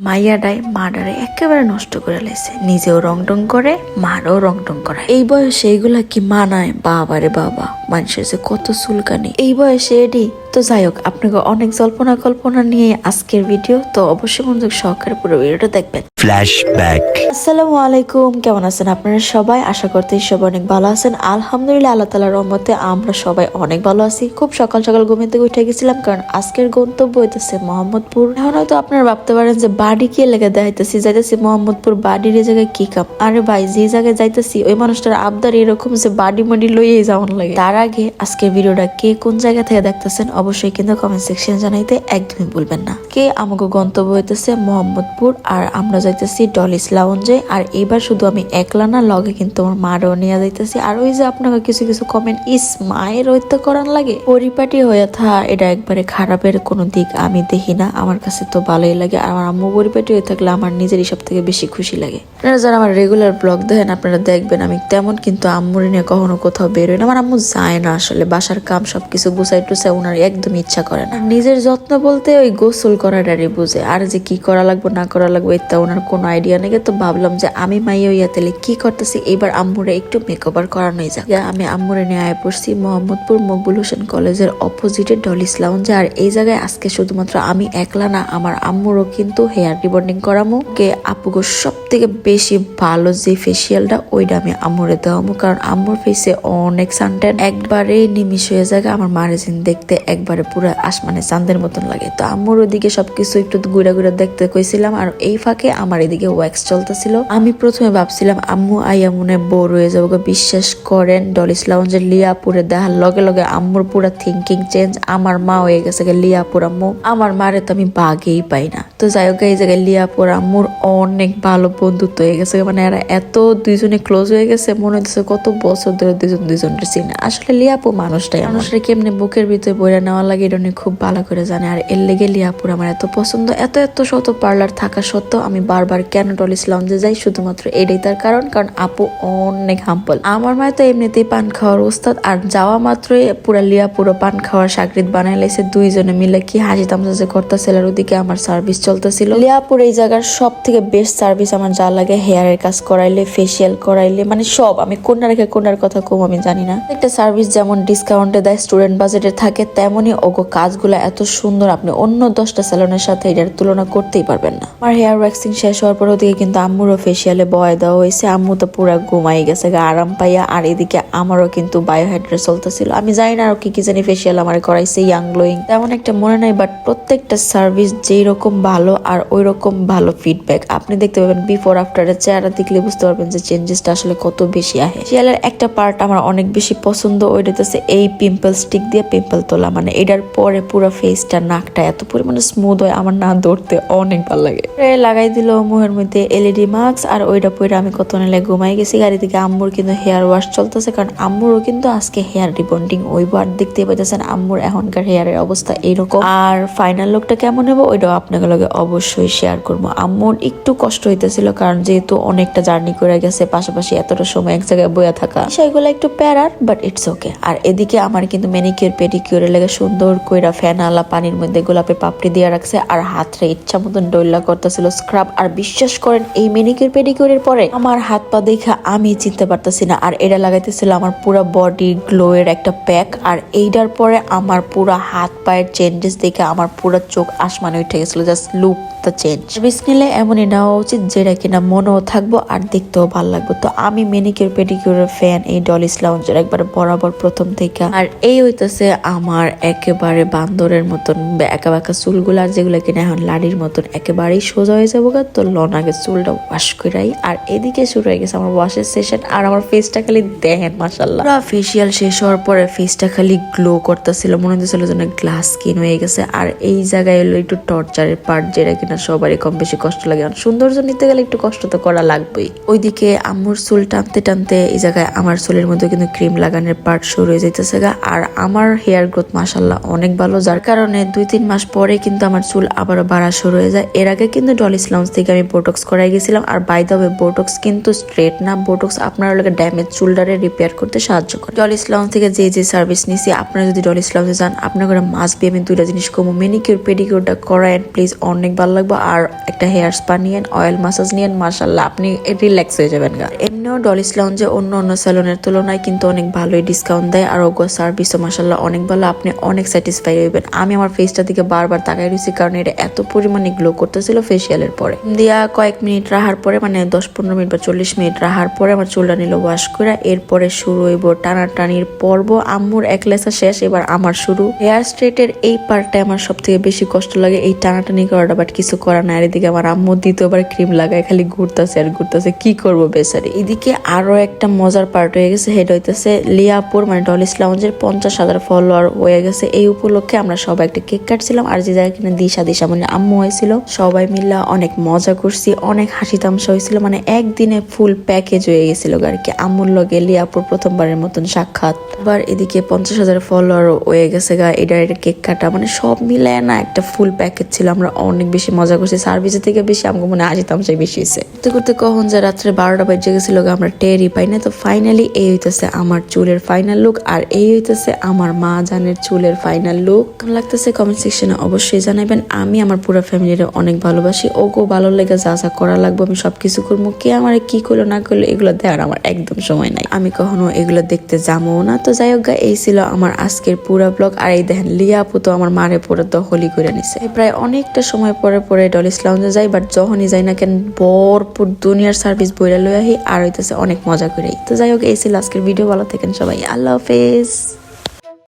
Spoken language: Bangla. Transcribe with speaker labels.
Speaker 1: মাইয়াডাই মাডারে একেবারে নষ্ট করে লাইছে। নিজেও রং টং করে, মারও রং টং করে এই বয়সে এইগুলা কি মানায়? বাবারে বাবা। মানুষের যে কত চুলকানি। এই বয়সে এডি তো যাই হোক আপনাকে অনেক জল্পনা কল্পনা নিয়ে আজকের ভিডিও তো অবশ্যই মনোযোগ সহকারে পুরো ভিডিওটা দেখবেন. আসসালামু আলাইকুম কেমন আছেন আপনারা সবাই? আশা করতে সবাই অনেক ভালো আছেন। আলহামদুলিল্লাহ আল্লাহ তালার রহমতে আমরা সবাই অনেক ভালো আছি। খুব সকাল সকাল ঘুমে থেকে উঠে গেছিলাম কারণ আজকের গন্তব্য হইতেছে মোহাম্মদপুর। এখন হয়তো আপনারা ভাবতে পারেন যে বাড়ি কি লেগে দেখাইতেছি যাইতেছি মোহাম্মদপুর বাড়ির এই জায়গায় কি কাম? আরে ভাই যে জায়গায় যাইতেছি ওই মানুষটার আবদার এরকম যে বাড়ি মাডি লইয়ে যাওয়ান লাগে। তার আগে আজকের ভিডিওটা কে কোন জায়গা থেকে দেখতেছেন অবশ্যই কিন্তু কমেন্ট সেকশন জানাইতে একদমই ভুলবেন না। কে আমাকে গন্তব্য হইতেছে মোহাম্মদপুর আর আমরা যাইতেছি ডলিস লাউঞ্জে আর এবার শুধু আমি একলা না, লগে কিন্তু আমার মারও নিয়ে যাইতেছি। আর ওই যে আপনাকে কিছু কিছু কমেন্ট ইস, মায়ের ঐত্য করান লাগে। পরিপাটি হয়ে থা, এটা একবারে খারাপের কোনো দিক আমি দেখি না। আমার কাছে তো ভালোই লাগে। আর আমার আম্মু পরিপাটি হয়ে থাকলে আমার নিজেরই সব থেকে বেশি খুশি লাগে। আপনারা যারা আমার রেগুলার ব্লগ দেখেন, আপনারা দেখবেন আমি তেমন কিন্তু আম্মুর নিয়ে কখনো কোথাও বেরোই না। আমার আম্মু যায় না আসলে, বাসার কাম সবকিছু গুছাই টুসাই ওনার একদম ইচ্ছা করে না। নিজের যত্ন বলতে ওই গোসল করাটারই বুঝে, আর যে কি করা লাগবে, না করা লাগবে, এটা ওনার কোনো আইডিয়া নেই। তো ভাবলাম যে আমি মাইয়া ইয়া তাহলে কি করতেছি? এবার আম্মুরে একটু মেকওভার করানোই যাক। আমি আম্মুরে নিয়ে আয় পড়ছি মোহাম্মদপুর মকবুল হোসেন কলেজের অপোজিটে ডলিস লাউঞ্জে আর এই জায়গায় আজকে শুধুমাত্র আমি একলা না, আমার আম্মুরও কিন্তু হেয়ার রিবন্ডিং করামো। কে, আপুগো সব থেকে বেশি ভালো যে ফেসিয়ালটা ওইটা আমি আম্মুরে দেওয়ামো। কারণ আম্মুর ফেসে অনেক সানটেন একবারে নিমিশ হয়ে যায়। আমার মারেজিন দেখতে একবারে পুরো আসমানে চাঁদের মতন লাগে। তো আম্মুর ওদিকে সবকিছু একটু ঘুরে ঘুরে দেখতে কইছিলাম আর এই ফাঁকে আমার এদিকে ওয়াক্স চলতেছিল। আমি প্রথমে ভাবছিলাম, আম্মু আইয়া মনে বোর হয়ে যাব। বিশ্বাস করেন ডলিস লাউঞ্জের লিয়াপুরে দেখার লগে লগে আম্মুর পুরা থিঙ্কিং চেঞ্জ আমার মা হয়ে গেছে লিয়াপুর আম্মু। আমার মারে তো আমি বাগেই পাই না। তো যাই হোক, এই জায়গায় লিয়াপুর আম্মুর অনেক ভালো বন্ধুত্ব হয়ে গেছে। মানে এরা এত দুইজনে ক্লোজ হয়ে গেছে, মনে হচ্ছে কত বছর ধরে দুজন দুজনের চিনে। আসলে লিয়াপু মানুষটাই মানুষটা কেমনে বুকের ভিতরে বইরা নেওয়া লাগে, এটা উনি খুব ভালো করে জানে। আর এর লেগে লিয়াপুর আমার এত পছন্দ, এত এত শত পার্লার থাকা সত্ত্বেও আমি বারবার কেন টলিস লাউঞ্জে যাই, শুধুমাত্র এটাই তার কারণ কারণ আপু অনেক হাম্পল আমার মায় তো এমনিতেই পান খাওয়ার ওস্তাদ, আর যাওয়া মাত্রই পুরা লিয়া পুরো পান খাওয়ার সাকরিত বানাই লাইছে, দুইজনে মিলে কি হাসি তামসা যে করতেছিল ওদিকে আমার সার্ভিস চলতেছিল। লিয়াপুর এই জায়গার সব থেকে বেস্ট সার্ভিস আমার যা লাগে হেয়ারের কাজ করাইলে ফেসিয়াল করাইলে মানে সব, আমি কোনটা রেখে কোনটার কথা কম আমি জানি না। একটা সার্ভিস যেমন ডিসকাউন্টে দেয়, স্টুডেন্ট বাজেটে থাকে তেমনই ওগো কাজগুলো এত সুন্দর, আপনি অন্য দশটা স্যালনের সাথে এটার তুলনা করতেই পারবেন না। আমার হেয়ার ওয়াক্সিং শেষ হওয়ার পর ওদিকে কিন্তু আম্মুরও ফেসিয়ালে বয় দেওয়া হয়েছে, আম্মু তো পুরো ঘুমাই গেছে গা, আরাম পাইয়া, আর এদিকে আমারও কিন্তু বায়োহাইড্রেট চলতেছিল। আমি জানি না আর কি কি জানি ফেসিয়াল আমার করাইছে ইয়াং গ্লোয়িং তেমন একটা মনে নাই বাট প্রত্যেকটা সার্ভিস যেই রকম ভালো আর ওই রকম ভালো ফিডব্যাক আপনি দেখতে পাবেন বিফোর আফটারের চেহারা দেখলে বুঝতে পারবেন যে চেঞ্জেসটা আসলে কত বেশি আহে। শিয়ালের একটা পার্ট আমার অনেক বেশি পছন্দ ওইটা হচ্ছে এই পিম্পল স্টিক দিয়ে পিম্পল তোলা। মানে এটার পরে পুরো ফেসটা নাকটা এত পরিমাণে স্মুথ হয়, আমার না ধরতে অনেক ভালো লাগে। লাগাই দিল মুহের মধ্যে এলইডি মাস্ক আর ওইটা পরে আমি কত নেলে ঘুমাই গেছি। গাড়ি থেকে আম্মুর কিন্তু হেয়ার ওয়াশ চলতেছে, কারণ আম্মুরও কিন্তু আজকে হেয়ার রিবন্ডিং ওই আর দেখতে পাইতেছেন আম্মুর এখনকার হেয়ারের অবস্থা এইরকম আর ফাইনাল লুকটা কেমন হবে ওইটাও আপনাকে লগে অবশ্যই শেয়ার করব। আম্মুর একটু কষ্ট হইতেছিল, কারণ যেহেতু অনেকটা জার্নি করে গেছে, পাশাপাশি এতটা সময় এক জায়গায় বইয়া থাকা। সেগুলো একটু প্যারার বাট ইটস ওকে আর এদিকে আমার কিন্তু মেনিকিউর পেডিকিউরের লেগে সুন্দর কইরা ফ্যান, আলা, পানির মধ্যে গোলাপের পাপড়ি দিয়ে রাখছে আর হাতরে ইচ্ছা মতন ডইলা করতেছিল স্ক্রাব আর বিশ্বাস করেন, এই মেনিকিউর পেডিকিউরের পরে আমার হাত পা দেখে আমি চিনতে পারতেছি না। আর এটা লাগাইতেছিল আমার পুরো বডি গ্লো এর একটা প্যাক আর এইটার পরে আমার পুরো হাত পায়ের চেঞ্জেস দেখে আমার পুরো চোখ আসমানে উঠে গেছিল just look the change service নিলে এমনই নেওয়া উচিত, যেটা কিনা মনেও থাকব আর দেখতেও ভালো লাগবে। তো আমি মেনিকিউর পেডিকিউরের ফ্যান এই ডলিস লাউঞ্জের একবারে বরাবর প্রথম থেকে। আর এই হইতেছে আমার একেবারে বান্দরের মতন একা বাঁকা চুলগুলো যেগুলো কিনা এখন লাড়ির মতন একেবারেই সোজা হয়ে যাব তো লন আগে চুলটা ওয়াশ করাই। আর এদিকে শুরু হয়ে গেছে আমার ওয়াশের সেশন আর আমার ফেসটা খালি দেখেন মাসাল্লাহ ফেসিয়াল শেষ হওয়ার পরে ফেসটা খালি গ্লো করতেছিল, মনে হচ্ছিল যেন গ্লাস স্কিন হয়ে গেছে। আর এই জায়গায় হলো একটু টর্চারের পার্ট যেটা কিনা সবারই কম বেশি কষ্ট লাগে। আর সৌন্দর্য নিতে গেলে একটু কষ্ট তো করা লাগবেই। ওইদিকে আম্মুর চুল টানতে টানতে এই জায়গায় আমার চুলের মধ্যে কিন্তু ক্রিম লাগানোর পার্ট শুরু হয়ে যেতেছে গা। আর আমার হেয়ার গ্রোথ মাসাল্লাহ অনেক ভালো, যার কারণে দুই তিন মাস পরে কিন্তু আমার চুল আবারও বাড়া শুরু হয়ে যায়। এর আগে কিন্তু ডলিস লাউন্স থেকে আমি বোটক্স করাই গেছিলাম। আর বাই দ্য ওয়ে বোটক্স কিন্তু স্ট্রেট না। বোটক্স আপনার লোকের ড্যামেজ চুলটারে রিপেয়ার করতে সাহায্য করে। ডলিস লাউন্স থেকে যে যে সার্ভিস নিছি, আপনারা যদি ডলিস লাউন্সে যান, আপনার মাস্ট বি আমি দুইটা জিনিস কমো। মেনিকিউর পেডিকিউরটা করায়েন প্লিজ অনেক ভালো লাগবে আর একটা হেয়ার স্পা নিয়েন অয়েল মাসাজ নিয়েন মার্শাল্লাহ আপনি রিল্যাক্স হয়ে যাবেন গা। এমনিও ডলিস লাউঞ্জে অন্য অন্য স্যালনের তুলনায় কিন্তু অনেক ভালোই ডিসকাউন্ট দেয় আর ওগো সার্ভিসও মার্শাল্লাহ অনেক ভালো, আপনি অনেক স্যাটিসফাই হইবেন। আমি আমার ফেসটা দিকে বারবার তাকাই রয়েছি কারণ এটা এত পরিমাণে গ্লো করতেছিল ফেসিয়ালের পরে। দিয়া কয়েক মিনিট রাহার পরে মানে দশ পনেরো মিনিট বা চল্লিশ মিনিট রাহার পরে আমার চুলটা নিল ওয়াশ করে এরপরে শুরু হইব টানাটানির পর্ব। আম্মুর এক লেসা শেষ, এবার আমার শুরু। হেয়ার স্ট্রেটের এই পার্টটা আমার সব থেকে বেশি কষ্ট লাগে এই টানাটানি করাটা বাট কিছু করার না আর এদিকে আমার আম্মু দ্বিতীয়বার ক্রিম লাগায়, খালি ঘুরতেছে আর ঘুরতেছে, কি করব বেচারি? এদিকে আরও একটা মজার পার্ট হয়ে গেছে হেড হইতেছে লিয়াপুর মানে ডলিস লাউঞ্জের পঞ্চাশ হাজার ফলোয়ার হয়ে গেছে। এই উপলক্ষে আমরা সবাই একটা কেক কাটছিলাম, আর যে জায়গায় কিনা দিশা দিশা মানে আম্মু হয়েছিল, সবাই মিলে অনেক মজা করছি, অনেক হাসি তামসা হয়েছিল মানে একদিনে ফুল প্যাকেজ হয়ে গেছিল আর কি। আম্মুর লগে লিয়াপুর প্রথমবারের মতন সাক্ষাৎ। আবার এদিকে পঞ্চাশ হাজার ফলোয়ার হয়ে গেছে গা এটা এটা কেক কাটা মানে সব মিলে না একটা ফুল প্যাকেজ ছিল, আমরা অনেক বেশি মজা করছি সার্ভিসের থেকে বেশি আমাকে মনে হয় হাসি তামসাই বেশি হয়েছে করতে করতে কখন যে রাত্রে বারোটা বাজে গেছিল আমরা টেরই পাই না। তো ফাইনালি এই হইতেছে আমার চুলের ফাইনাল লুক আর এই হইতেছে আমার মা জানের চুলের ফাইনাল লুক কেমন লাগতেছে কমেন্ট সেকশনে অবশ্যই জানাবেন আমি আমার পুরো ফ্যামিলির অনেক ভালোবাসি। ওকেও ভালো লেগে যা যা করা লাগবে, আমি সবকিছু করব। কে আমার কি করল না করল, এগুলো দেওয়ার আমার একদম সময় নাই। আমি কখনো এগুলো দেখতে যাব না। তো যাই হোক এই ছিল আমার আজকের পুরো ব্লগ আর এই দেখেন, লিয়া আপু তো আমার মারে পুরো দখলই করে নিছে। প্রায় অনেকটা সময় পরে পরে ডলিস লাউঞ্জে যাই বাট যখনই যাই না কেন, ভরপুর দুনিয়ার সার্ভিস বইরা লই আহি আর হইতেছে অনেক মজা করে। তো যাই হোক, এই ছিল আজকের ভিডিও ভালো থাকেন সবাই। আল্লাহ হাফেজ।